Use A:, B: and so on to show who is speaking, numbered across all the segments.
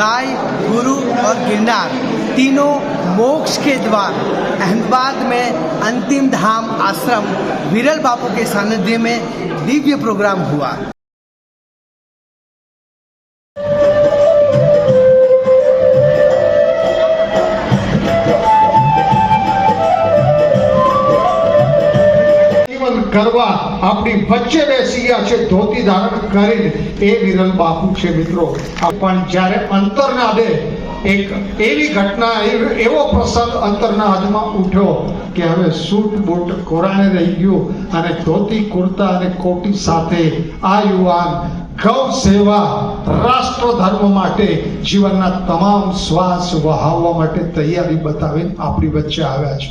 A: गाय, गुरु और गिरनार तीनों मोक्ष के द्वार, अहमदाबाद में अंतिम धाम आश्रम, विरल बापू के सानिध्य में दिव्य प्रोग्राम हुआ।
B: કરવા આપણી વચ્ચે બેસી છે, ધોતી ધારણ કરીને. એ વિરલ બાપુ છે મિત્રો. પણ જ્યારે અંતરનાદે એક એવી ઘટના, એવો પ્રસંગ અંતરનાદમાં ઉઠ્યો કે હવે સૂટ બૂટ કોરાણે રહી ગયું અને ધોતી, કુર્તા અને કોટી સાથે આ યુવાન ગૌ સેવા રાષ્ટ્ર ધર્મ માટે જીવનના તમામ શ્વાસ વહાવવા માટે તૈયારી બતાવીને આપણી વચ્ચે આવ્યા છે.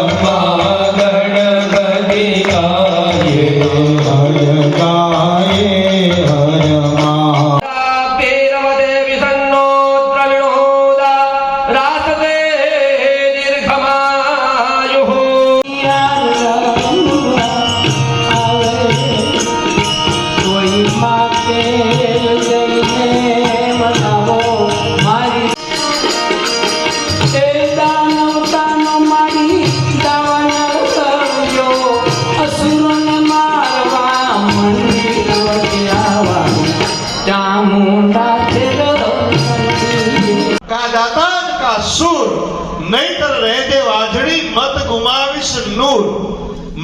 C: મત ગુમાવીશ નૂર.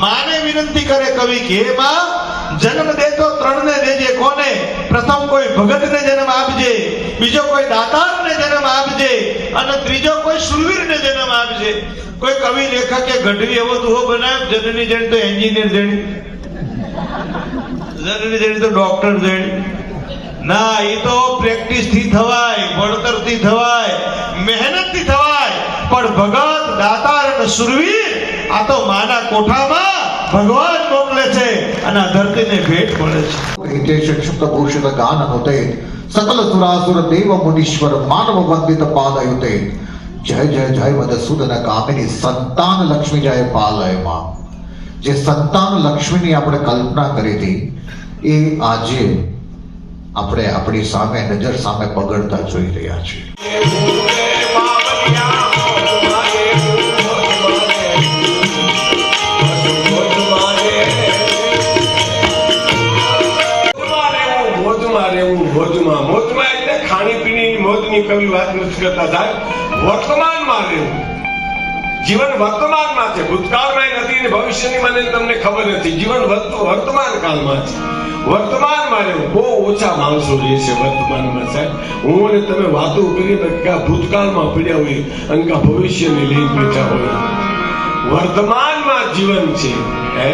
C: માને વિનંતી કરે કવિ કે માં, જન્મ દેતો ત્રણને દેજે કોને? પ્રથમ કોઈ ભગતને જન્મ આપજે, બીજો કોઈ દાતારને જન્મ આપજે, અને ત્રીજો કોઈ શૂરવીરને જન્મ આપજે. કોઈ કવિ લેખકે ગઢવી એવો દુહો બનાવ્યો, જનની જણ તો એન્જિનિયર જણી જનની જણી તો ડોક્ટર જણી ના એ તો પ્રેક્ટિસથી થવાય ભણતરથી થવાય મહેનતથી થવાય, પણ ભગત દાતાર અને સુરવીર, આ તો માના કોઠામાં ભગવાન મોકલે છે અને ધરતીને ભેટ મળે છે.
D: હિતેશ શબ્દભૂષિત ગાન અનુતેત સકલ સુરાસુર દેવ મુનીશ્વર માનવ વંદિત પાદયુતેત જય જય જય મધુસૂદન કામિની સંતાન લક્ષ્મી જય પાલયમાં. જે સંતાન લક્ષ્મીની આપણે કલ્પના કરી હતી, એ આજે આપણે આપણી સામે, નજર સામે પગડતા જોઈ રહ્યા છીએ.
E: મોજમાં રહેવું, મોજમાં. મોજમાં એટલે ખાણીપીણીની મોજની કવિ વાત નથી કરતા સાહેબ. વર્તમાનમાં રહેવું. જીવન વર્તમાનમાં છે ભૂતકાળમાં નથી ને ભવિષ્યની મને તમને ખબર નથી જીવન વર્ત- વર્તમાન કાળમાં છે વર્તમાનમાં રહેવું બહુ ઓછા માણસો રહે છે વર્તમાનમાં સાહેબ હું અને તમે વાતો કરીએ ભૂતકાળમાં પડ્યા હોય અને ભવિષ્યને લઈને બેઠા હોય વર્તમાનમાં જીવન છે હે?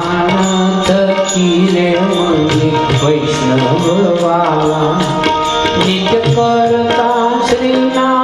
F: આનંદ કીરે મને વૈષ્ણવ વાલા નિત્ય કરતા શ્રીનાથજીને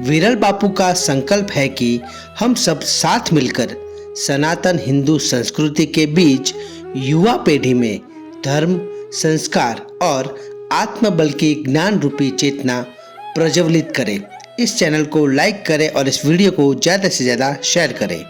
A: विरल बापू का संकल्प है कि हम सब साथ मिलकर सनातन हिंदू संस्कृति के बीच युवा पीढ़ी में धर्म, संस्कार और आत्मबल की ज्ञान रूपी चेतना प्रज्वलित करें। इस चैनल को लाइक करें और इस वीडियो को ज़्यादा से ज़्यादा शेयर करें।